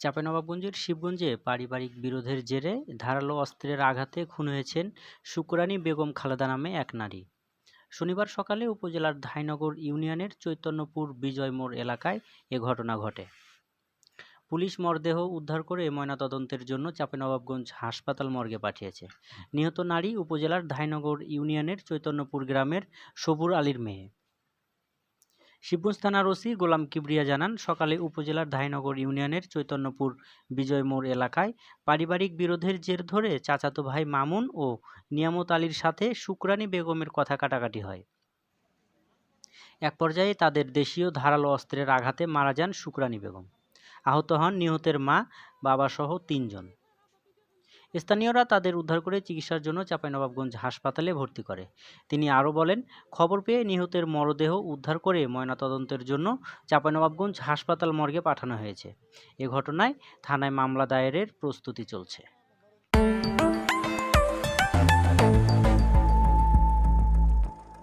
চাঁপাইনবাবগঞ্জের শিবগঞ্জে পারিবারিক বিরোধের জেরে ধারালো অস্ত্রের আঘাতে খুন হয়েছেন শুক্রানী বেগম খালেদা নামে এক নারী। শনিবার সকালে উপজেলার ধাইনগর ইউনিয়নের চৈতন্যপুর বিজয় মোড় এলাকায় এ ঘটনা ঘটে। পুলিশ মরদেহ উদ্ধার করে ময়নাতদন্তের জন্য চাঁপাইনবাবগঞ্জ হাসপাতাল মর্গে পাঠিয়েছে। নিহত নারী উপজেলার ধাইনগর ইউনিয়নের চৈতন্যপুর গ্রামের সবুর আলীর মেয়ে। শিবগঞ্জ থানার ওসি গোলাম কিবরিয়া জানান, সকালে উপজেলার ধাইনগর ইউনিয়নের চৈতন্যপুর বিজয় মোড় এলাকায় পারিবারিক বিরোধের জের ধরে চাচাতো ভাই মামুন ও নিয়ামত আলীর সাথে শুক্রানী বেগমের কথা কাটাকাটি হয়। এক পর্যায়ে তাদের দেশীয় ধারালো অস্ত্রের আঘাতে মারা যান শুক্রানী বেগম। আহত হন নিহতের মা, বাবাসহ তিনজন। স্থানীয়রা তাদের উদ্ধার করে চিকিৎসার জন্য চাঁপাইনবাবগঞ্জ হাসপাতালে ভর্তি করে। তিনি আরও বলেন, খবর পেয়ে নিহতের মরদেহ উদ্ধার করে ময়নাতদন্তের জন্য চাঁপাইনবাবগঞ্জ হাসপাতাল মর্গে পাঠানো হয়েছে। এ ঘটনায় থানায় মামলা দায়েরের প্রস্তুতি চলছে।